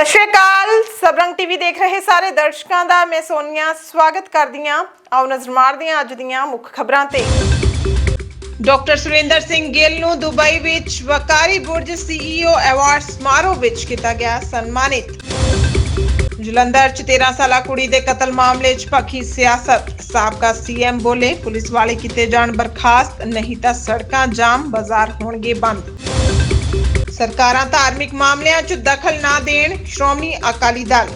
ਸਤਿ ਸ਼੍ਰੀ ਅਕਾਲ। ਸਬਰੰਗ ਟੀਵੀ ਦੇਖ ਰਹੇ ਸਾਰੇ ਦਰਸ਼ਕਾਂ ਦਾ। ਮੈਂ ਸੋਨੀਆ, ਸਵਾਗਤ ਕਰਦੀ ਹਾਂ। ਆਓ ਨਜ਼ਰ ਮਾਰਦੇ ਹਾਂ ਅੱਜ ਦੀਆਂ ਮੁੱਖ ਖਬਰਾਂ ਤੇ। ਡਾਕਟਰ ਸੁਰਿੰਦਰ ਸਿੰਘ ਗਿੱਲ ਨੂੰ ਦੁਬਈ ਵਿੱਚ ਵਕਾਰੀ ਬੁਰਜ ਸੀਈਓ ਅਵਾਰਡ ਸਮਾਰੋਹ ਵਿੱਚ ਕੀਤਾ ਗਿਆ ਸਨਮਾਨਿਤ। ਜਲੰਧਰ 'ਚ 13 ਸਾਲਾ ਕੁੜੀ ਦੇ ਕਤਲ ਮਾਮਲੇ 'ਚ ਪੱਖੀ ਸਿਆਸਤ। ਸਾਬਕਾ ਸੀਐਮ ਬੋਲੇ, ਪੁਲਿਸ ਵਾਲੇ ਕੀਤੇ ਜਾਣ ਬਰਖਾਸਤ, ਨਹੀਂ ਤਾਂ ਸੜਕਾਂ ਜਾਮ, ਬਾਜ਼ਾਰ ਹੋਣਗੇ ਬੰਦ। ਸਰਕਾਰਾਂ ਧਾਰਮਿਕ ਮਾਮਲਿਆਂ 'ਚ ਦਖਲ ਨਾ ਦੇਣ ਸ਼੍ਰੋਮਣੀ ਅਕਾਲੀ ਦਲ।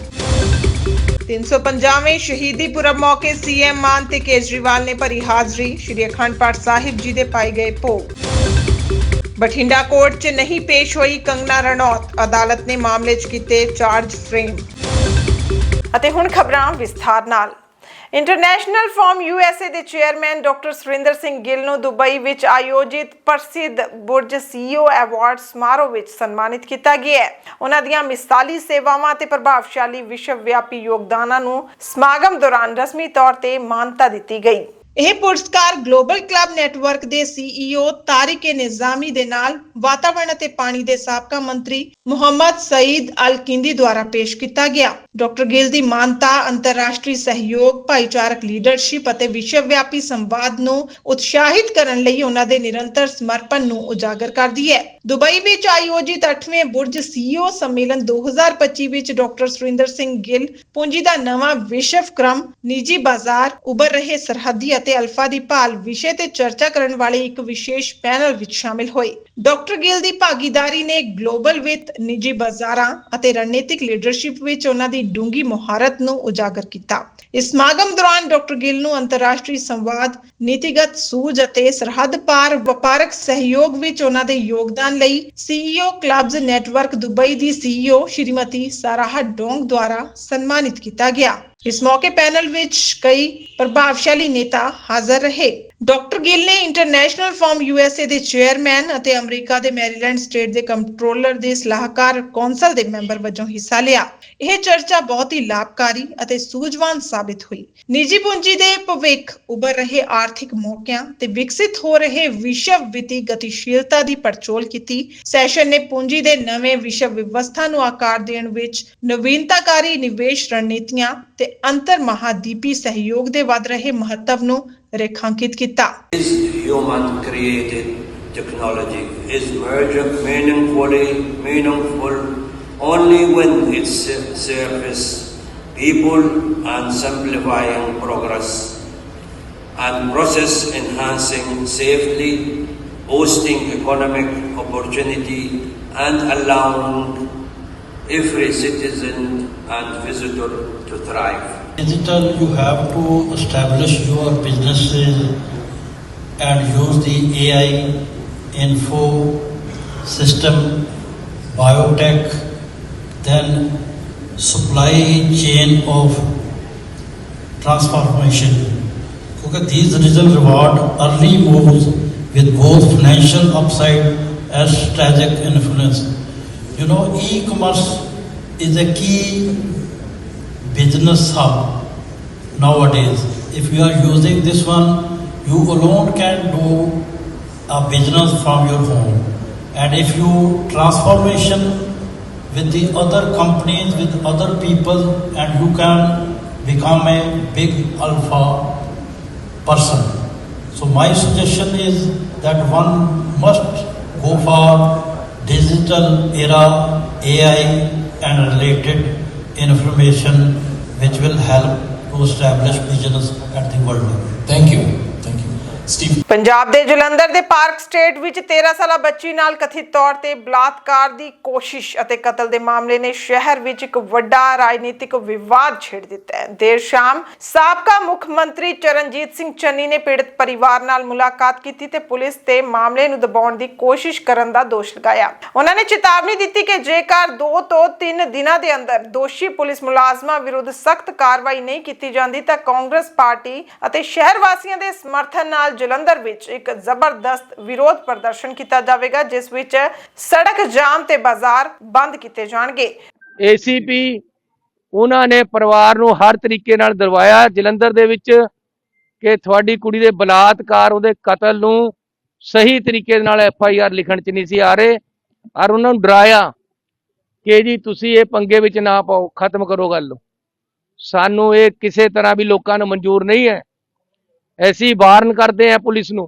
350ਵੇਂ ਸ਼ਹੀਦੀ ਪੁਰਬ ਮੌਕੇ ਸੀਐਮ ਮਾਨ ਤੇ ਕੇਜਰੀਵਾਲ ਨੇ ਭਰੀ ਹਾਜ਼ਰੀ, ਸ਼੍ਰੀ ਅਖੰਡ ਪਾਠ ਸਾਹਿਬ ਜੀ ਦੇ ਪਾਏ ਗਏ ਭੋਗ। ਬਠਿੰਡਾ ਕੋਰਟ 'ਚ ਨਹੀਂ ਪੇਸ਼ ਹੋਈ ਕੰਗਨਾ ਰਣੌਤ, ਅਦਾਲਤ ਨੇ ਮਾਮਲੇ 'ਚ ਕੀਤੇ ਚਾਰਜ ਫਰੇਮ ਅਤੇ ਹੁਣ ਖਬਰਾਂ ਵਿਸਥਾਰ ਨਾਲ। ਇੰਟਰਨੈਸ਼ਨਲ ਫਾਰਮ ਯੂਐਸਏ ਦੇ ਚੇਅਰਮੈਨ ਡਾਕਟਰ ਸੁਰਿੰਦਰ ਸਿੰਘ ਗਿੱਲ ਨੂੰ ਦੁਬਈ ਵਿੱਚ ਆਯੋਜਿਤ ਪ੍ਰਸਿੱਧ ਬੁਰਜ ਸੀਈਓ ਅਵਾਰਡ ਸਮਾਰੋਹ ਵਿੱਚ ਸਨਮਾਨਿਤ ਕੀਤਾ ਗਿਆ ਹੈ। ਉਹਨਾਂ ਦੀਆਂ ਮਿਸਾਲੀ ਸੇਵਾਵਾਂ ਤੇ ਪ੍ਰਭਾਵਸ਼ਾਲੀ ਵਿਸ਼ਵ ਵਿਆਪੀ ਯੋਗਦਾਨਾਂ ਨੂੰ ਸਮਾਗਮ ਦੌਰਾਨ ਰਸਮੀ ਤੌਰ ਤੇ ਮਾਨਤਾ ਦਿੱਤੀ ਗਈ। ਇਹ ਪੁਰਸਕਾਰ ਗਲੋਬਲ ਕਲੱਬ ਨੈਟਵਰਕ ਦੇ ਸੀਈਓ ਤਾਰਿਕ ਨਿਜ਼ਾਮੀ ਦੇ ਨਾਲ ਵਾਤਾਵਰਣ ਅਤੇ ਪਾਣੀ ਦੇ ਸਾਬਕਾ ਮੰਤਰੀ ਮੁਹੰਮਦ ਸਈਦ ਅਲ ਕਿੰਦੀ ਦੁਆਰਾ ਪੇਸ਼ ਕੀਤਾ ਗਿਆ। ਡਾਕਟਰ ਗਿੱਲ ਦੀ ਮਾਨਤਾ, ਅੰਤਰਰਾਸ਼ਟਰੀ ਸਹਿਯੋਗ, ਭਾਈਚਾਰਕ ਲੀਡਰਸ਼ਿਪ ਅਤੇ ਵਿਸ਼ਵ ਵਿਆਪੀ ਸੰਵਾਦ ਨੂੰ ਉਤਸ਼ਾਹਿਤ ਕਰਨ ਲਈ ਉਹਨਾਂ ਦੇ ਨਿਰੰਤਰ ਸਮਰਪਣ ਨੂੰ ਉਜਾਗਰ ਕਰਦੀ ਹੈ। ਦੁਬਈ ਵਿੱਚ ਆਯੋਜਿਤ 8ਵੇਂ ਬੁਰਜ ਸੀਈਓ ਸੰਮੇਲਨ 2025 ਵਿੱਚ ਡਾਕਟਰ ਸੁਰਿੰਦਰ ਸਿੰਘ ਗਿੱਲ, ਪੂੰਜੀ ਦਾ ਨਵਾਂ ਵਿਸ਼ਵ ਕ੍ਰਮ, ਨਿੱਜੀ ਬਾਜ਼ਾਰ, ਉੱਭਰ ਰਹੇ ਸਰਹੱਦੀ ਅਤੇ ਅਲਫਾ ਦੀ ਭਾਲ ਵਿਸ਼ੇ ਤੇ ਚਰਚਾ ਕਰਨ ਵਾਲੇ ਇੱਕ ਵਿਸ਼ੇਸ਼ ਪੈਨਲ ਵਿੱਚ ਸ਼ਾਮਿਲ ਹੋਏ। ਡਾਕਟਰ ਗਿੱਲ ਦੀ ਭਾਗੀਦਾਰੀ ਨੇ ਗਲੋਬਲ ਵਿੱਤ ਨਿੱਜੀ ਬਾਜ਼ਾਰਾਂ ਅਤੇ ਰਣਨੀਤਿਕ ਲੀਡਰਸ਼ਿਪ ਵਿੱਚ ਉਹਨਾਂ ਦੀ ਡੂੰਗੀ ਮੁਹਾਰਤ ਨੂੰ ਉਜਾਗਰ ਕੀਤਾ। ਇਸ ਸਮਾਗਮ ਦੌਰਾਨ ਡਾਕਟਰ ਗਿੱਲ ਨੂੰ ਅੰਤਰਰਾਸ਼ਟਰੀ ਸੰਵਾਦ, ਨੀਤੀਗਤ ਸੂਝ ਅਤੇ ਸਰਹੱਦ ਪਾਰ ਵਪਾਰਕ ਸਹਿਯੋਗ ਵਿੱਚ ਉਹਨਾਂ ਦੇ ਯੋਗਦਾਨ ਲਈ ਸੀਈਓ ਕਲੱਬਸ ਨੈਟਵਰਕ ਦੁਬਈ ਦੀ ਸੀਈਓ ਸ਼੍ਰੀਮਤੀ ਸਾਰਾਹ ਡੋਂਗ ਦੁਆਰਾ ਸਨਮਾਨਿਤ ਕੀਤਾ ਗਿਆ। ਇਸ ਮੌਕੇ ਪੈਨਲ ਵਿੱਚ ਕਈ ਪ੍ਰਭਾਵਸ਼ਾਲੀ ਨੇਤਾ ਹਾਜ਼ਰ ਰਹੇ। ਡਾਕਟਰ ਗਿੱਲ ਨੇ ਇੰਟਰਨੈਸ਼ਨਲ ਫਾਰਮ ਯੂਐਸਏ ਦੇ ਚੇਅਰਮੈਨ ਅਤੇ ਅਮਰੀਕਾ ਦੇ ਮੈਰੀਲੈਂਡ ਸਟੇਟ ਦੇ ਕੰਟਰੋਲਰ ਦੇ ਸਲਾਹਕਾਰ ਕੌਂਸਲ ਦੇ ਮੈਂਬਰ ਵਜੋਂ ਹਿੱਸਾ ਲਿਆ। ਇਹ ਚਰਚਾ ਬਹੁਤ ਹੀ ਲਾਭਕਾਰੀ ਅਤੇ ਸੂਝਵਾਨ ਸਾਬਿਤ ਹੋਈ। ਨਿੱਜੀ ਪੂੰਜੀ ਦੇ ਭਵਿੱਖ ਉੱਭਰ ਰਹੇ ਆਰਥਿਕ ਮੌਕਿਆਂ ਤੇ ਵਿਕਸਿਤ ਹੋ ਰਹੇ ਵਿਸ਼ਵ ਵਿੱਤੀ ਗਤੀਸ਼ੀਲਤਾ ਦੀ ਪੜਚੋਲ ਕੀਤੀ। ਸੈਸ਼ਨ ਨੇ ਪੂੰਜੀ ਦੇ ਨਵੇਂ ਵਿਸ਼ਵ ਵਿਵਸਥਾ ਨੂੰ ਆਕਾਰ ਦੇਣ ਵਿੱਚ ਨਵੀਨਤਾਕਾਰੀ ਨਿਵੇਸ਼ ਰਣਨੀਤੀਆਂ ਤੇ ਅੰਤਰ ਮਹਾਦੀਪੀ ਸਹਿਯੋਗ ਦੇ ਵੱਧ ਰਹੇ ਮਹੱਤਵ ਨੂੰ ਰੇਖਾਂਕਿਤ ਕੀਤਾ is human created technology is merging meaningfully meaningful only when it se- serves people and simplifying progress and process enhancing safely boosting economic opportunity and allowing every citizen and visitor to thrive Digital, you have to establish your businesses and use the AI info system, biotech, then supply chain of transformation. Because these results reward early moves with both financial upside and strategic influence. You know, e-commerce is a key business hub nowadays. If you are using this one, you alone can do a business from your home. And if you transformation with the other companies, with other people, and you can become a big alpha person. So my suggestion is that one must go for digital era, AI and related information which will help to establish business at the world level. Thank you. Punjab ਦੇ ਜਲੰਧਰ ਦੇ park state ਵਿੱਚ 13 ਸਾਲਾ ਬੱਚੀ ਨਾਲ ਕਥਿਤ ਤੌਰ ਤੇ ਬਲਾਤਕਾਰ ਦੀ ਕੋਸ਼ਿਸ਼ ਅਤੇ ਕਤਲ ਦੇ ਮਾਮਲੇ ਨੇ ਸ਼ਹਿਰ ਵਿੱਚ ਇੱਕ ਵੱਡਾ ਰਾਜਨੀਤਿਕ ਵਿਵਾਦ ਛੇੜ ਦਿੱਤਾ ਹੈ। ਦੇਰ ਸ਼ਾਮ ਸਾਬਕਾ ਮੁੱਖ ਮੰਤਰੀ ਚਰਨਜੀਤ ਸਿੰਘ ਚੰਨੀ ਨੇ ਪੀੜਤ ਪਰਿਵਾਰ ਨਾਲ ਮੁਲਾਕਾਤ ਕੀਤੀ ਤੇ ਪੁਲਿਸ ਤੇ ਮਾਮਲੇ ਨੂੰ ਦਬਾਉਣ ਦੀ ਕੋਸ਼ਿਸ਼ ਕਰਨ ਦਾ ਦੋਸ਼ ਲਗਾਇਆ। ਉਹਨਾਂ ਨੇ ਚੇਤਾਵਨੀ ਦਿੱਤੀ ਕਿ ਜੇਕਰ 2 ਤੋਂ 3 ਦਿਨਾਂ ਦੇ ਅੰਦਰ ਦੋਸ਼ੀ ਪੁਲਿਸ ਮੁਲਾਜ਼ਮਾਂ ਵਿਰੁੱਧ ਸਖਤ ਕਾਰਵਾਈ ਨਹੀਂ ਕੀਤੀ ਜਾਂਦੀ ਤਾਂ ਕਾਂਗਰਸ ਪਾਰਟੀ ਅਤੇ ਸ਼ਹਿਰ ਵਾਸੀਆਂ ਦੇ ਸਮਰਥਨ ਨਾਲ ਜਲੰਧਰ ਵਿੱਚ ਇੱਕ ਜ਼ਬਰਦਸਤ ਵਿਰੋਧ ਪ੍ਰਦਰਸ਼ਨ ਕੀਤਾ ਜਾਵੇਗਾ, ਜਿਸ ਵਿੱਚ ਸੜਕ ਜਾਮ ਤੇ ਬਾਜ਼ਾਰ ਬੰਦ ਕੀਤੇ ਜਾਣਗੇ। ਏਸੀਪੀ ਉਹਨਾਂ ਨੇ ਪਰਿਵਾਰ ਨੂੰ ਹਰ ਤਰੀਕੇ ਨਾਲ ਦਰਵਾਇਆ। ਜਲੰਧਰ ਦੇ ਵਿੱਚ ਕਿ ਤੁਹਾਡੀ ਕੁੜੀ ਦੇ ਬਲਾਤਕਾਰ, ਉਹਦੇ ਕਤਲ ਨੂੰ ਸਹੀ ਤਰੀਕੇ ਨਾਲ ਐਫ ਆਈ ਆਰ ਲਿਖਣ ਚ ਨਹੀਂ ਸੀ ਆ ਰਹੇ। ਔਰ ਉਹਨਾਂ ਨੂੰ ਡਰਾਇਆ ਕਿ ਜੀ ਤੁਸੀਂ ਇਹ ਪੰਗੇ ਵਿੱਚ ਨਾ ਪਾਓ, ਖਤਮ ਕਰੋ ਗੱਲ। ਨੂੰ ਸਾਨੂੰ ਇਹ ਕਿਸੇ ਤਰ੍ਹਾਂ ਵੀ ਲੋਕਾਂ ਨੂੰ ਮਨਜ਼ੂਰ ਨਹੀਂ ਹੈ। ਅਸੀਂ ਵਾਰਨ ਕਰਦੇ ਆ ਪੁਲਿਸ ਨੂੰ,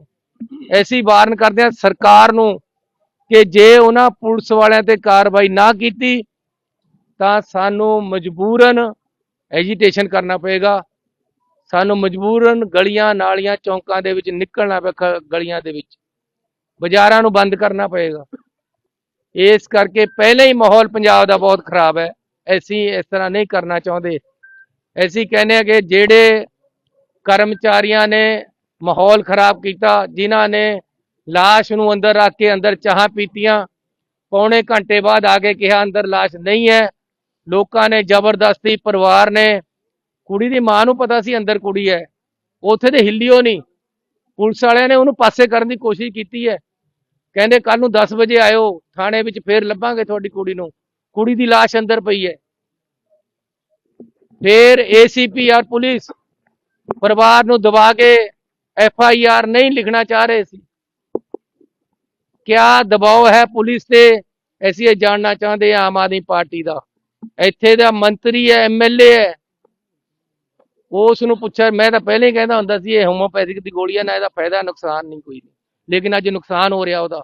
ਐਸੀ ਵਾਰਨ ਕਰਦੇ ਆ ਸਰਕਾਰ ਨੂੰ ਕਿ ਜੇ ਉਹਨਾਂ ਪੁਲਿਸ ਵਾਲਿਆਂ ਤੇ ਕਾਰਵਾਈ ਨਾ ਕੀਤੀ, ਤਾਂ ਸਾਨੂੰ ਮਜਬੂਰਨ ਐਜੀਟੇਸ਼ਨ ਕਰਨਾ ਪਏਗਾ। ਸਾਨੂੰ ਮਜਬੂਰਨ ਗਲੀਆਂ ਨਾਲੀਆਂ ਚੌਂਕਾਂ ਦੇ ਵਿੱਚ ਨਿਕਲਣਾ ਪਏਗਾ, ਗਲੀਆਂ ਦੇ ਵਿੱਚ। ਬਾਜ਼ਾਰਾਂ ਨੂੰ ਬੰਦ ਕਰਨਾ ਪਏਗਾ। ਇਸ ਕਰਕੇ ਪਹਿਲਾਂ ਹੀ ਮਾਹੌਲ ਪੰਜਾਬ ਦਾ ਬਹੁਤ ਖਰਾਬ ਹੈ। ਅਸੀਂ ਇਸ ਤਰ੍ਹਾਂ ਨਹੀਂ ਕਰਨਾ ਚਾਹੁੰਦੇ। ਅਸੀਂ ਕਹਿੰਦੇ ਹਾਂ ਕਿ ਜਿਹੜੇ ਕਰਮਚਾਰੀਆਂ ਨੇ ਮਾਹੌਲ ਖਰਾਬ ਕੀਤਾ, ਜਿਨ੍ਹਾਂ ਨੇ ਲਾਸ਼ ਨੂੰ ਅੰਦਰ ਰੱਖ ਕੇ ਅੰਦਰ ਚਾਹਾਂ ਪੀਤੀਆਂ। ਪੌਣੇ ਘੰਟੇ ਬਾਅਦ ਆ ਕੇ ਕਿਹਾ, ਅੰਦਰ ਲਾਸ਼ ਨਹੀਂ ਹੈ। ਲੋਕਾਂ ਨੇ ਜ਼ਬਰਦਸਤੀ, ਪਰਿਵਾਰ ਨੇ, ਕੁੜੀ ਦੀ ਮਾਂ ਨੂੰ ਪਤਾ ਸੀ ਅੰਦਰ ਕੁੜੀ ਹੈ। ਉੱਥੇ ਤੇ ਹਿੱਲਿਓ ਨਹੀਂ। ਪੁਲਿਸ ਵਾਲਿਆਂ ਨੇ ਉਹਨੂੰ ਪਾਸੇ ਕਰਨ ਦੀ ਕੋਸ਼ਿਸ਼ ਕੀਤੀ ਹੈ। ਕਹਿੰਦੇ ਕੱਲ ਨੂੰ 10 ਵਜੇ ਆਇਓ, ਥਾਣੇ ਵਿੱਚ ਫੇਰ ਲੱਭਾਂਗੇ ਤੁਹਾਡੀ ਕੁੜੀ ਨੂੰ। ਕੁੜੀ ਦੀ ਲਾਸ਼ ਅੰਦਰ ਪਈ ਹੈ। ਫੇਰ ਏਸੀਪੀ ਔਰ ਪੁਲਿਸ ਪਰਿਵਾਰ ਨੂੰ ਦਬਾ ਕੇ ਐਫ ਆਈ ਆਰ ਨਹੀਂ ਲਿਖਣਾ ਚਾਹ ਰਹੇ ਸੀ। ਕਿਆ ਦਬਾਅ ਹੈ ਪੁਲਿਸ ਤੇ? ਅਸੀਂ ਇਹ ਜਾਣਨਾ ਚਾਹੁੰਦੇ ਆ ਆਮ ਆਦਮੀ ਪਾਰਟੀ ਦਾ। ਇੱਥੇ ਦਾ ਮੰਤਰੀ ਹੈ ਐਮਐਲਏ ਹੈ। ਉਸ ਨੂੰ ਪੁੱਛਿਆ, ਮੈਂ ਤਾਂ ਪਹਿਲੇ ਹੀ ਕਹਿੰਦਾ ਹੁੰਦਾ ਸੀ, ਇਹ ਹੋਮੋਪੈਥਿਕ ਦੀ ਗੋਲੀਆਂ ਨਾਲ ਇਹਦਾ ਫਾਇਦਾ ਨੁਕਸਾਨ ਨਹੀਂ ਕੋਈ ਲੇਕਿਨ ਅੱਜ ਨੁਕਸਾਨ ਹੋ ਰਿਹਾ ਉਹਦਾ।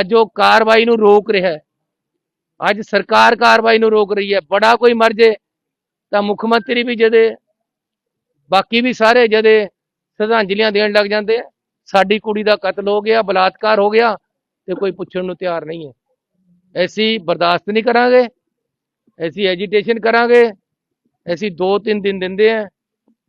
ਅੱਜ ਉਹ ਕਾਰਵਾਈ ਨੂੰ ਰੋਕ ਰਿਹਾ ਹੈ। ਅੱਜ ਸਰਕਾਰ ਕਾਰਵਾਈ ਨੂੰ ਰੋਕ ਰਹੀ ਹੈ। ਬੜਾ ਕੋਈ ਮਰ ਜੇ ਤਾਂ ਮੁੱਖ ਮੰਤਰੀ ਵੀ ਜਦੇ ਬਾਕੀ ਵੀ ਸਾਰੇ ਜਦੇ ਸ਼ਰਧਾਂਜਲੀਆਂ ਦੇਣ ਲੱਗ ਜਾਂਦੇ ਆ, ਸਾਡੀ ਕੁੜੀ ਦਾ ਕਤਲ ਹੋ ਗਿਆ, ਬਲਾਤਕਾਰ ਹੋ ਗਿਆ, ਤੇ ਕੋਈ ਪੁੱਛਣ ਨੂੰ ਤਿਆਰ ਨਹੀਂ ਹੈ। ਅਸੀਂ ਬਰਦਾਸ਼ਤ ਨਹੀਂ ਕਰਾਂਗੇ ਐਸੀ ਐਜੀਟੇਸ਼ਨ ਕਰਾਂਗੇ, ਅਸੀਂ 2-3 ਦਿਨ ਦਿੰਦੇ ਆ,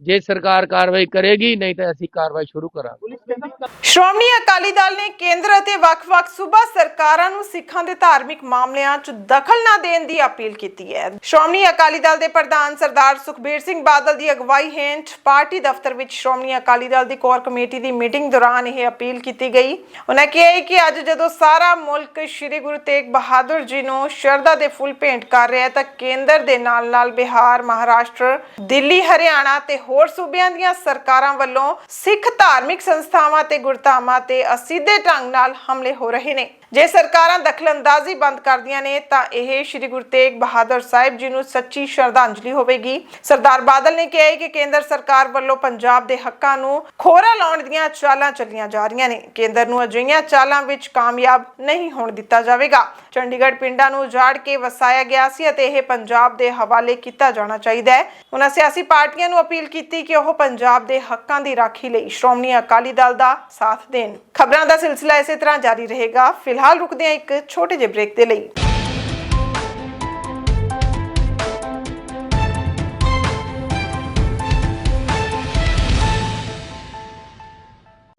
ਜੇ ਸਰਕਾਰ ਕਾਰਵਾਈ ਕਰੇਗੀ, ਨਹੀਂ ਤਾਂ ਅਸੀਂ ਕਾਰਵਾਈ ਸ਼ੁਰੂ ਕਰਾਂਗੇ। ਸ਼੍ਰੋਮਣੀ ਅਕਾਲੀ ਦਲ ਨੇ ਕੇਂਦਰ ਅਤੇ ਵੱਖ-ਵੱਖ ਸੂਬਾ ਸਰਕਾਰਾਂ ਨੂੰ ਸਿੱਖਾਂ ਦੇ ਧਾਰਮਿਕ ਮਾਮਲਿਆਂ 'ਚ ਦਖਲ ਨਾ ਦੇਣ ਦੀ ਅਪੀਲ ਕੀਤੀ ਹੈ। ਸ਼੍ਰੋਮਣੀ ਅਕਾਲੀ ਦਲ ਦੇ ਪ੍ਰਧਾਨ ਸਰਦਾਰ ਸੁਖਬੀਰ ਸਿੰਘ ਬਾਦਲ ਦੀ ਅਗਵਾਈ ਹੇਠ ਪਾਰਟੀ ਦਫ਼ਤਰ ਵਿੱਚ ਸ਼੍ਰੋਮਣੀ ਅਕਾਲੀ ਦਲ ਦੀ ਕੋਰ ਕਮੇਟੀ ਦੀ ਮੀਟਿੰਗ ਦੌਰਾਨ ਇਹ ਅਪੀਲ ਕੀਤੀ ਗਈ। ਉਹਨਾਂ ਕਿਹਾ ਕਿ ਅੱਜ ਜਦੋਂ ਸਾਰਾ ਮੁਲਕ ਸ੍ਰੀ ਗੁਰੂ ਤੇਗ ਬਹਾਦਰ ਜੀ ਨੂੰ ਸ਼ਰਧਾ ਦੇ ਫੁੱਲ ਭੇਂਟ ਕਰ ਰਿਹਾ ਹੈ ਤਾਂ ਕੇਂਦਰ ਦੇ ਨਾਲ-ਨਾਲ ਬਿਹਾਰ, ਮਹਾਰਾਸ਼ਟਰ, ਦਿੱਲੀ, ਹਰਿਆਣਾ ਤੇ ਹੋਰ ਸੂਬਿਆਂ ਦੀਆਂ ਸਰਕਾਰਾਂ ਵੱਲੋਂ ਸਿੱਖ ਧਾਰਮਿਕ ਸੰਸਥਾਵਾਂ ਤੇ ਗੁਰਧਾਮਾਂ ਤੇ ਅਸਿੱਧੇ ਢੰਗ ਨਾਲ ਹਮਲੇ ਹੋ ਰਹੇ ਨੇ। ਜੇ ਸਰਕਾਰਾਂ ਦਖਲਅੰਦਾਜ਼ੀ ਬੰਦ ਕਰਦੀਆਂ ਨੇ, ਤਾਂ ਇਹ ਸ੍ਰੀ ਗੁਰੂ ਤੇਗ ਬਹਾਦਰ ਸਾਹਿਬ ਜੀ ਨੂੰ ਸੱਚੀ ਸ਼ਰਧਾਂਜਲੀ ਹੋਵੇਗੀ। ਸਰਦਾਰ ਬਾਦਲ ਨੇ ਕਿਹਾ ਕਿ ਕੇਂਦਰ ਸਰਕਾਰ ਵੱਲੋਂ ਪੰਜਾਬ ਦੇ ਹੱਕਾਂ ਨੂੰ ਖੋਰਾ ਲਾਉਣ ਦੀਆਂ ਚਾਲਾਂ ਚੱਲੀਆਂ ਜਾ ਰਹੀਆਂ ਨੇ। ਕੇਂਦਰ ਨੂੰ ਅਜਿਹੀਆਂ ਚਾਲਾਂ ਵਿੱਚ ਕਾਮਯਾਬ ਨਹੀਂ ਹੋਣ ਦਿੱਤਾ ਜਾਵੇਗਾ। ਚੰਡੀਗੜ੍ਹ ਪਿੰਡਾਂ ਨੂੰ ਉਜਾੜ ਕੇ ਵਸਾਇਆ ਗਿਆ ਸੀ ਅਤੇ ਇਹ ਪੰਜਾਬ ਦੇ ਹਵਾਲੇ ਕੀਤਾ ਜਾਣਾ ਚਾਹੀਦਾ ਹੈ। ਉਹਨਾਂ ਸਿਆਸੀ ਪਾਰਟੀਆਂ ਨੂੰ ਅਪੀਲ ਕੀਤੀ ਕਿ ਉਹ ਪੰਜਾਬ ਦੇ ਹੱਕਾਂ ਦੀ ਰਾਖੀ ਲਈ ਸ਼੍ਰੋਮਣੀ ਅਕਾਲੀ ਦਲ ਦਾ ਸਾਥ ਦੇਣ। ਖਬਰਾਂ ਦਾ ਸਿਲਸਿਲਾ ਇਸੇ ਤਰ੍ਹਾਂ ਜਾਰੀ ਰਹੇਗਾ। ਫਿਲਹਾਲ ਰੁਕਦੇ ਹਾਂ ਇੱਕ ਛੋਟੇ ਜਿਹੇ ਬ੍ਰੇਕ ਦੇ ਲਈ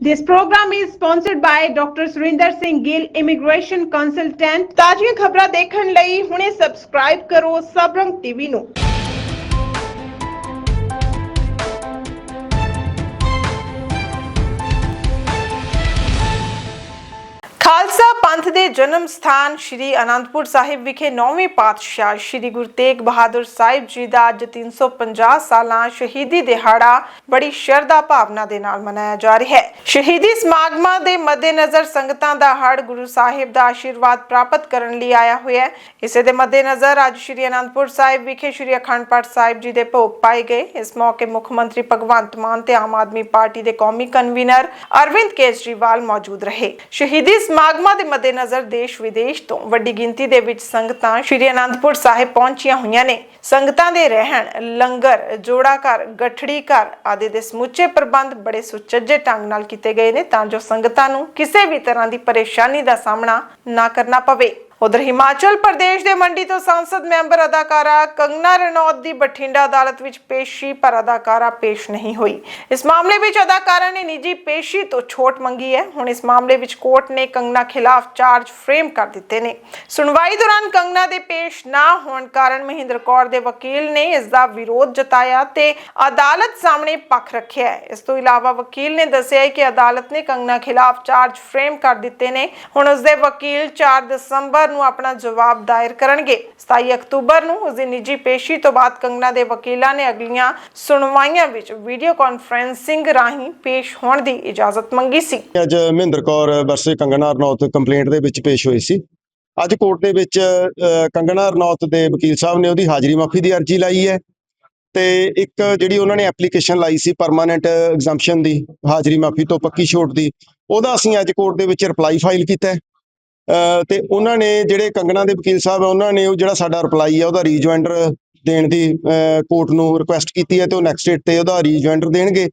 This program is sponsored by Dr. Surinder Singh Gill Immigration Consultant ਤਾਜ਼ੀਆਂ ਖਬਰਾਂ ਦੇਖਣ ਲਈ ਹੁਣੇ ਸਬਸਕ੍ਰਾਈਬ ਕਰੋ ਸਬਰੰਗ ਟੀਵੀ ਨੂੰ Antide ਜਨਮ ਸਥਾਨ ਸ੍ਰੀ ਅਨੰਦਪੁਰ ਸਾਹਿਬ ਵਿਖੇ ਨੌਵੇਂ ਪਾਤਸ਼ਾਹ ਸ੍ਰੀ ਗੁਰੂ ਤੇਗ ਬਹਾਦਰ ਸਾਹਿਬ ਜੀ ਦਾ ਅੱਜ 350 ਸਾਲਾਂ ਸ਼ਹੀਦੀ ਦਿਹਾੜਾ ਬੜੀ ਸ਼ਰਧਾ ਭਾਵਨਾ ਦੇ ਨਾਲ ਮਨਾਇਆ ਜਾ ਰਿਹਾ ਹੈ। ਸ਼ਹੀਦੀ ਸਮਾਗਮਾਂ ਦੇ ਮੱਦੇਨਜ਼ਰ ਸੰਗਤਾਂ ਦਾ ਹੜ ਗੁਰੂ ਸਾਹਿਬ ਦਾ ਆਸ਼ੀਰਵਾਦ ਪ੍ਰਾਪਤ ਕਰਨ ਲਈ ਆਇਆ ਹੋਇਆ ਹੈ। ਇਸੇ ਦੇ ਮੱਦੇਨਜ਼ਰ ਅੱਜ ਸ੍ਰੀ ਅਨੰਦਪੁਰ ਸਾਹਿਬ ਵਿਖੇ ਸ੍ਰੀ ਅਖੰਡ ਪਾਠ ਸਾਹਿਬ ਜੀ ਦੇ ਭੋਗ ਪਾਏ ਗਏ। ਇਸ ਮੌਕੇ ਮੁੱਖ ਮੰਤਰੀ ਭਗਵੰਤ ਮਾਨ ਤੇ ਆਮ ਆਦਮੀ ਪਾਰਟੀ ਦੇ ਕੌਮੀ ਕਨਵੀਨਰ ਅਰਵਿੰਦ ਕੇਜਰੀਵਾਲ ਮੌਜੂਦ ਰਹੇ। ਸ਼ਹੀਦੀ ਸਮਾਗਮਾਂ ਦੇ ਮੱਦੇਨਜ਼ਰ ਦੇਸ਼ ਵਿਦੇਸ਼ ਤੋਂ ਵੱਡੀ ਗਿਣਤੀ ਦੇ ਵਿੱਚ ਸੰਗਤਾਂ ਸ੍ਰੀ ਅਨੰਦਪੁਰ ਸਾਹਿਬ ਪਹੁੰਚੀਆਂ ਹੋਈਆਂ ਨੇ। ਸੰਗਤਾਂ ਦੇ ਰਹਿਣ, ਲੰਗਰ ਜੋੜਾ ਘਰ ਗਠੜੀ ਘਰ ਆਦਿ ਦੇ ਸਮੁੱਚੇ ਪ੍ਰਬੰਧ ਬੜੇ ਸੁਚੱਜੇ ਢੰਗ ਨਾਲ ਕੀਤੇ ਗਏ ਨੇ ਤਾਂ ਜੋ ਸੰਗਤਾਂ ਨੂੰ ਕਿਸੇ ਵੀ ਤਰ੍ਹਾਂ ਦੀ ਪਰੇਸ਼ਾਨੀ ਦਾ ਸਾਹਮਣਾ ਨਾ ਕਰਨਾ ਪਵੇ। ਉਧਰ ਹਿਮਾਚਲ ਪ੍ਰਦੇਸ਼ ਦੇ ਮੰਡੀ ਤੋਂ ਸੰਸਦ ਮੈਂਬਰ ਅਦਾਕਾਰਾ ਕੰਗਨਾ ਰਣੌਤ ਦੀ ਬਠਿੰਡਾ ਅਦਾਲਤ ਵਿੱਚ ਪੇਸ਼ੀ, ਪਰ ਅਦਾਕਾਰਾ ਪੇਸ਼ ਨਹੀਂ ਹੋਈ। ਇਸ ਮਾਮਲੇ ਵਿੱਚ ਅਦਾਕਾਰਾ ਨੇ ਨਿੱਜੀ ਪੇਸ਼ੀ ਤੋਂ ਛੋਟ ਮੰਗੀ ਹੈ। ਹੁਣ ਇਸ ਮਾਮਲੇ ਵਿੱਚ ਕੋਰਟ ਨੇ ਕੰਗਨਾ ਖਿਲਾਫ ਚਾਰਜ ਫਰੇਮ ਕਰ ਦਿੱਤੇ ਨੇ। ਸੁਣਵਾਈ ਦੌਰਾਨ ਕੰਗਨਾ ਦੇ ਪੇਸ਼ ਨਾ ਹੋਣ ਕਾਰਨ ਮਹਿੰਦਰ ਕੌਰ ਦੇ ਵਕੀਲ ਨੇ ਇਸ ਦਾ ਵਿਰੋਧ ਜਤਾਇਆ ਤੇ ਅਦਾਲਤ ਸਾਹਮਣੇ ਪੱਖ ਰੱਖਿਆ ਹੈ। ਇਸ ਤੋਂ ਇਲਾਵਾ ਵਕੀਲ ਨੇ ਦੱਸਿਆ ਕਿ ਅਦਾਲਤ ਨੇ ਕੰਗਨਾ ਖਿਲਾਫ ਚਾਰਜ ਫਰੇਮ ਕਰ ਦਿੱਤੇ ਨੇ। ਹੁਣ ਉਸ ਦੇ ਵਕੀਲ 4 ਦਸੰਬਰ ਨੂੰ ਆਪਣਾ ਜਵਾਬ ਦਾਇਰ ਕਰਨਗੇ। 27 ਅਕਤੂਬਰ ਨੂੰ ਉਸ ਦੀ ਨਿੱਜੀ ਪੇਸ਼ੀ ਤੋਂ ਬਾਅਦ ਕੰਗਨਾ ਦੇ ਵਕੀਲਾਂ ਨੇ ਅਗਲੀਆਂ ਸੁਣਵਾਈਆਂ ਵਿੱਚ ਵੀਡੀਓ ਕਾਨਫਰੈਂਸਿੰਗ ਰਾਹੀਂ ਪੇਸ਼ ਹੋਣ ਦੀ ਇਜਾਜ਼ਤ ਮੰਗੀ ਸੀ। ਅੱਜ ਮਹਿੰਦਰ ਕੌਰ ਵਰਸੇ ਕੰਗਨਾ ਰਣੌਤ ਕੰਪਲੇਂਟ ਦੇ ਵਿੱਚ ਪੇਸ਼ ਹੋਈ ਸੀ। ਅੱਜ ਕੋਰਟ ਦੇ ਵਿੱਚ ਕੰਗਨਾ ਰਣੌਤ ਦੇ ਵਕੀਲ ਸਾਹਿਬ ਨੇ ਉਹਦੀ ਹਾਜ਼ਰੀ ਮਾਫੀ ਦੀ ਅਰਜ਼ੀ ਲਾਈ ਹੈ ਤੇ ਇੱਕ ਜਿਹੜੀ ਉਹਨਾਂ ਨੇ ਐਪਲੀਕੇਸ਼ਨ ਲਾਈ ਸੀ ਪਰਮਾਨੈਂਟ ਐਗਜ਼ੈਂਪਸ਼ਨ ਦੀ, ਹਾਜ਼ਰੀ ਮਾਫੀ ਤੋਂ ਪੱਕੀ ਛੋਟ ਦੀ, ਉਹਦਾ ਅਸੀਂ ਅੱਜ ਕੋਰਟ ਦੇ ਵਿੱਚ ਰਿਪਲਾਈ ਫਾਈਲ ਕੀਤਾ ਤੇ ਉਹਨਾਂ ਨੇ ਜਿਹੜੇ ਕੰਗਣਾ ਦੇ ਵਕੀਲ ਸਾਹਿਬ ਆ, ਉਹਨਾਂ ਨੇ ਉਹ ਜਿਹੜਾ ਸਾਡਾ ਰਿਪਲਾਈ ਆ, ਉਹਦਾ ਰੀਜੁਆਇੰਡਰ ਦੇਣ ਦੀ ਕੋਰਟ ਨੂੰ ਰਿਕੁਐਸਟ ਕੀਤੀ ਹੈ ਤੇ ਉਹ ਨੈਕਸਟ ਡੇਟ ਤੇ ਉਹਦਾ ਰੀਜੁਆਇੰਡਰ ਦੇਣਗੇ।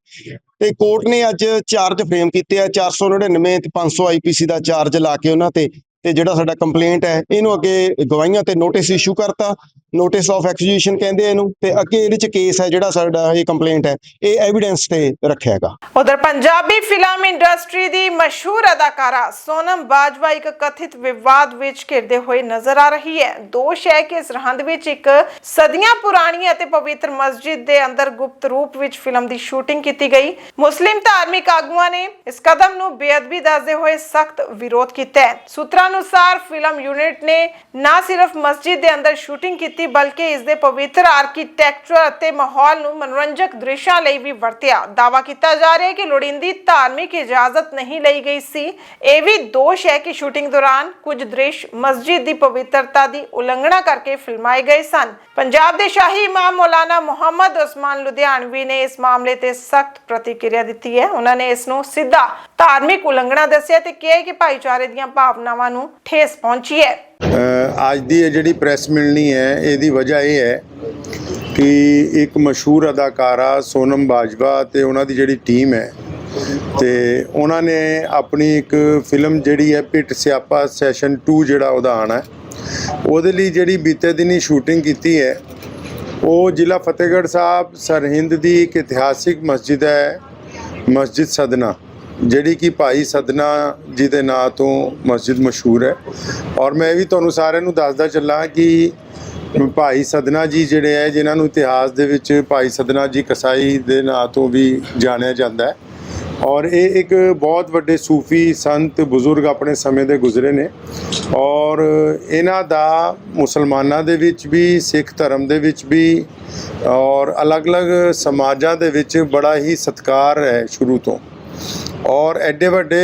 ਤੇ ਕੋਰਟ ਨੇ ਅੱਜ ਚਾਰਜ ਫਰੇਮ ਕੀਤੇ ਆ 499 ਤੇ 500 ਆਈਪੀਸੀ ਦਾ ਚਾਰਜ ਲਾ ਕੇ ਉਹਨਾਂ ਤੇ। ਤੇ ਜਿਹੜਾ ਸਾਡਾ ਕੰਪਲੇਂਟ ਹੈ, ਇਹਨੂੰ ਅੱਗੇ ਗਵਾਹੀਆਂ ਤੇ ਨੋਟਿਸ ਇਸ਼ੂ ਕਰਤਾ ਨੋਟਿਸ ਆਫ ਐਕਸੀਕਿਊਸ਼ਨ ਕਹਿੰਦੇ ਇਹਨੂੰ, ਤੇ ਅੱਗੇ ਇਹਦੇ ਚ ਕੇਸ ਹੈ ਜਿਹੜਾ ਸਾਡਾ ਇਹ ਕੰਪਲੇਂਟ ਹੈ, ਇਹ ਐਵੀਡੈਂਸ ਤੇ ਰੱਖਿਆ ਉਧਰ ਪੰਜਾਬੀ ਫਿਲਮ ਇੰਡਸਟਰੀ ਦੀ ਮਸ਼ਹੂਰ ਅਦਾਕਾਰਾ ਸੋਨਮ ਬਾਜਵਾ ਇੱਕ ਕਥਿਤ ਵਿਵਾਦ ਵਿੱਚ ਘਿਰਦੇ ਹੋਏ ਨਜ਼ਰ ਆ ਰਹੀ ਹੈ। ਦੋਸ਼ ਹੈ ਕਿ ਸਰਹੰਦ ਵਿੱਚ ਇੱਕ ਸਦੀਆਂ ਪੁਰਾਣੀ ਅਤੇ ਪਵਿੱਤਰ ਮਸਜਿਦ ਦੇ ਅੰਦਰ ਗੁਪਤ ਰੂਪ ਵਿੱਚ ਫਿਲਮ ਦੀ ਸ਼ੂਟਿੰਗ ਕੀਤੀ ਗਈ। ਮੁਸਲਿਮ ਧਾਰਮਿਕ ਆਗੂਆਂ ਨੇ ਇਸ ਕਦਮ ਨੂੰ ਬੇਅਦਬੀ ਦੱਸਦੇ ਹੋਏ ਸਖਤ ਵਿਰੋਧ ਕੀਤਾ ਹੈ। ਸੂਤਰਾਂ ਅਨੁਸਾਰ ਫਿਲਮ ਯੂਨਿਟ ਨੇ ਨਾ ਸਿਰਫ ਮਸਜਿਦ ਦੇ ਅੰਦਰ ਸ਼ੂਟਿੰਗ ਕੀਤੀ, ਬਲਕਿ ਇਸ ਦੇ ਪਵਿੱਤਰ ਆਰਕੀਟੈਕਚਰ ਅਤੇ ਮਾਹੌਲ ਨੂੰ ਮਨੋਰੰਜਕ ਦ੍ਰਿਸ਼ਾਂ ਲਈ ਵੀ ਵਰਤਿਆ। ਦਾਵਾ ਕੀਤਾ ਜਾ ਰਿਹਾ ਹੈ ਕਿ ਲੋੜੀਂਦੀ ਧਾਰਮਿਕ ਇਜਾਜ਼ਤ ਨਹੀਂ ਲਈ ਗਈ ਸੀ। ਇਹ ਵੀ ਦੋਸ਼ ਹੈ ਕਿ ਸ਼ੂਟਿੰਗ ਦੌਰਾਨ ਕੁਝ ਦ੍ਰਿਸ਼ ਮਸਜਿਦ ਦੀ ਪਵਿੱਤਰਤਾ ਦੀ ਉਲੰਘਣਾ ਕਰਕੇ ਫਿਲਮਾਏ ਗਏ ਸਨ। ਪੰਜਾਬ ਦੇ ਸ਼ਾਹੀ ਇਮਾਮ ਮੌਲਾਨਾ ਮੁਹੰਮਦ ਉਸਮਾਨ ਲੁਧਿਆਣਵੀ ਨੇ ਇਸ ਮਾਮਲੇ ਤੇ ਸਖਤ ਪ੍ਰਤੀਕਿਰਿਆ ਦਿੱਤੀ ਹੈ। ਉਹਨਾਂ ਨੇ ਇਸ ਨੂੰ ਸਿੱਧਾ ਧਾਰਮਿਕ ਉਲੰਘਣਾ ਦੱਸਿਆ ਤੇ ਕਿਹਾ ਕਿ ਭਾਈਚਾਰੇ ਦੀਆਂ ਭਾਵਨਾਵਾਂ ਨੂੰ ਠੇਸ ਪਹੁੰਚੀ ਹੈ। ਅੱਜ ਦੀ ਇਹ ਜਿਹੜੀ ਪ੍ਰੈਸ ਮਿਲਣੀ ਹੈ, ਇਹਦੀ ਵਜ੍ਹਾ ਇਹ ਹੈ ਕਿ ਇੱਕ ਮਸ਼ਹੂਰ ਅਦਾਕਾਰਾ ਸੋਨਮ ਬਾਜਵਾ ਤੇ ਉਹਨਾਂ ਦੀ ਜਿਹੜੀ ਟੀਮ ਹੈ ਤੇ ਉਹਨਾਂ ਨੇ ਆਪਣੀ ਇੱਕ ਫਿਲਮ ਜਿਹੜੀ ਹੈ ਪਿੱਟ ਸਿਆਪਾ ਸੈਸ਼ਨ 2 ਜਿਹੜਾ ਉਹਦਾ ਆਣਾ ਹੈ। ਉਹਦੇ ਲਈ ਜਿਹੜੀ ਬੀਤੇ ਦਿਨੀ ਸ਼ੂਟਿੰਗ ਕੀਤੀ ਹੈ, ਉਹ ਜ਼ਿਲ੍ਹਾ ਫਤਿਹਗੜ੍ਹ ਸਾਹਿਬ, ਸਰਹਿੰਦ ਦੀ ਇੱਕ ਇਤਿਹਾਸਿਕ ਮਸਜਿਦ ਹੈ, ਮਸਜਿਦ ਸਦਨਾ। ਜਿਹੜੀ ਕਿ ਭਾਈ ਸਦਨਾ ਜੀ ਦੇ ਨਾਂ ਤੋਂ ਮਸਜਿਦ ਮਸ਼ਹੂਰ ਹੈ। ਔਰ ਮੈਂ ਇਹ ਵੀ ਤੁਹਾਨੂੰ ਸਾਰਿਆਂ ਨੂੰ ਦੱਸਦਾ ਚੱਲਾਂ ਕਿ ਭਾਈ ਸਦਨਾ ਜੀ ਜਿਹੜੇ ਹੈ, ਜਿਨ੍ਹਾਂ ਨੂੰ ਇਤਿਹਾਸ ਦੇ ਵਿੱਚ ਭਾਈ ਸਦਨਾ ਜੀ ਕਸਾਈ ਦੇ ਨਾਂ ਤੋਂ ਵੀ ਜਾਣਿਆ ਜਾਂਦਾ ਹੈ। ਔਰ ਇਹ ਇੱਕ ਬਹੁਤ ਵੱਡੇ ਸੂਫੀ ਸੰਤ ਬਜ਼ੁਰਗ ਆਪਣੇ ਸਮੇਂ ਦੇ ਗੁਜ਼ਰੇ ਨੇ। ਔਰ ਇਹਨਾਂ ਦਾ ਮੁਸਲਮਾਨਾਂ ਦੇ ਵਿੱਚ ਵੀ, ਸਿੱਖ ਧਰਮ ਦੇ ਵਿੱਚ ਵੀ, ਔਰ ਅਲੱਗ-ਅਲੱਗ ਸਮਾਜਾਂ ਦੇ ਵਿੱਚ ਬੜਾ ਹੀ ਸਤਿਕਾਰ ਹੈ ਸ਼ੁਰੂ ਤੋਂ। ਔਰ ਐਡੇ ਵੱਡੇ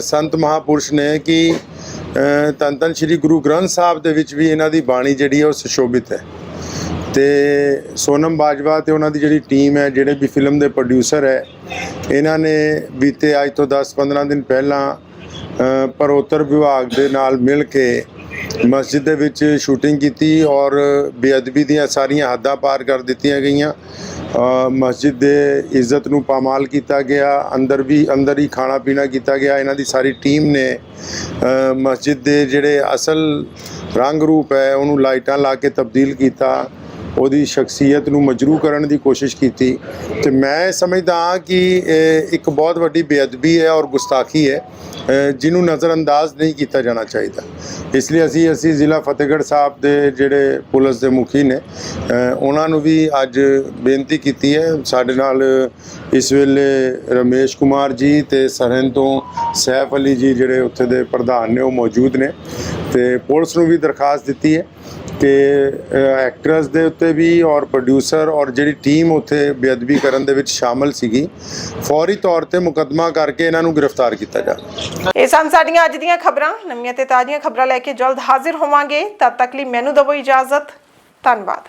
ਸੰਤ ਮਹਾਪੁਰਸ਼ ਨੇ ਕਿ ਤਨ ਧੰਨ ਸ੍ਰੀ ਗੁਰੂ ਗ੍ਰੰਥ ਸਾਹਿਬ ਦੇ ਵਿੱਚ ਵੀ ਇਹਨਾਂ ਦੀ ਬਾਣੀ ਜਿਹੜੀ ਹੈ ਉਹ ਸੁਸ਼ੋਭਿਤ ਹੈ। ਤੇ ਸੋਨਮ ਬਾਜਵਾ ਤੇ ਉਹਨਾਂ ਦੀ ਜਿਹੜੀ ਟੀਮ ਹੈ ਜਿਹੜੇ ਵੀ ਫਿਲਮ ਦੇ ਪ੍ਰੋਡਿਊਸਰ ਹੈ ਇਹਨਾਂ ਨੇ ਬੀਤੇ ਅੱਜ ਤੋਂ 10-15 ਦਿਨ ਪਹਿਲਾਂ ਅ, ਪਰੋਤਰ ਵਿਭਾਗ ਦੇ ਨਾਲ ਮਿਲ ਕੇ ਮਸਜਿਦ ਦੇ ਵਿੱਚ ਸ਼ੂਟਿੰਗ ਕੀਤੀ ਔਰ ਬੇਅਦਬੀ ਦੀਆਂ ਸਾਰੀਆਂ ਹੱਦਾਂ ਪਾਰ ਕਰ ਦਿੱਤੀਆਂ ਗਈਆਂ। ਮਸਜਿਦ ਦੇ ਇੱਜ਼ਤ ਨੂੰ ਪਾਮਾਲ ਕੀਤਾ ਗਿਆ, ਅੰਦਰ ਵੀ, ਅੰਦਰ ਹੀ ਖਾਣਾ ਪੀਣਾ ਕੀਤਾ ਗਿਆ। ਇਹਨਾਂ ਦੀ ਸਾਰੀ ਟੀਮ ਨੇ ਮਸਜਿਦ ਦੇ ਜਿਹੜੇ ਅਸਲ ਰੰਗ ਰੂਪ ਹੈ, ਉਹਨੂੰ ਲਾਈਟਾਂ ਲਾ ਕੇ ਤਬਦੀਲ ਕੀਤਾ। ਉਹਦੀ ਸ਼ਖਸੀਅਤ ਨੂੰ ਮਜਰੂ ਕਰਨ ਦੀ ਕੋਸ਼ਿਸ਼ ਕੀਤੀ। ਤੇ ਮੈਂ ਸਮਝਦਾ ਹਾਂ ਕਿ ਇੱਕ ਬਹੁਤ ਵੱਡੀ ਬੇਅਦਬੀ ਹੈ ਔਰ ਗੁਸਤਾਖੀ ਹੈ। ਜਿਹਨੂੰ ਨਜ਼ਰਅੰਦਾਜ਼ ਨਹੀਂ ਕੀਤਾ ਜਾਣਾ ਚਾਹੀਦਾ। ਇਸ ਲਈ ਅਸੀਂ ਅਸੀਂ ਜ਼ਿਲ੍ਹਾ ਫਤਿਹਗੜ੍ਹ ਸਾਹਿਬ ਦੇ ਜਿਹੜੇ ਪੁਲਿਸ ਦੇ ਮੁਖੀ ਨੇ ਉਹਨਾਂ ਨੂੰ ਵੀ ਅੱਜ ਬੇਨਤੀ ਕੀਤੀ ਹੈ। ਸਾਡੇ ਨਾਲ ਇਸ ਵੇਲੇ ਰਮੇਸ਼ ਕੁਮਾਰ ਜੀ ਤੇ ਸਰਹੰਦ ਤੋਂ ਸੈਫ ਅਲੀ ਜੀ ਜਿਹੜੇ ਉੱਥੇ ਦੇ ਪ੍ਰਧਾਨ ਨੇ, ਉਹ ਮੌਜੂਦ ਨੇ ਤੇ ਪੁਲਿਸ ਨੂੰ ਵੀ ਦਰਖਾਸਤ ਦਿੱਤੀ ਹੈ। ਕਿ ਐਕਟਰਸ ਦੇ ਉੱਤੇ ਵੀ ਔਰ ਪ੍ਰੋਡਿਊਸਰ ਔਰ ਜਿਹੜੀ ਟੀਮ ਉੱਥੇ ਬੇਅਦਬੀ ਕਰਨ ਦੇ ਵਿੱਚ ਸ਼ਾਮਲ ਸੀਗੀ, ਫੌਰੀ ਤੌਰ ਤੇ ਮੁਕੱਦਮਾ ਕਰਕੇ ਇਹਨਾਂ ਨੂੰ ਗ੍ਰਿਫਤਾਰ ਕੀਤਾ ਜਾਵੇ ਇਹ ਸਨ ਸਾਡੀਆਂ ਅੱਜ ਦੀਆਂ ਖਬਰਾਂ। ਨਵੀਆਂ ਤੇ ਤਾਜ਼ੀਆਂ ਖਬਰਾਂ ਲੈ ਕੇ ਜਲਦ ਹਾਜ਼ਰ ਹੋਵਾਂਗੇ। ਤਦ ਤੱਕ ਲਈ ਮੈਨੂੰ ਦਵੋ ਇਜਾਜ਼ਤ। ਧੰਨਵਾਦ।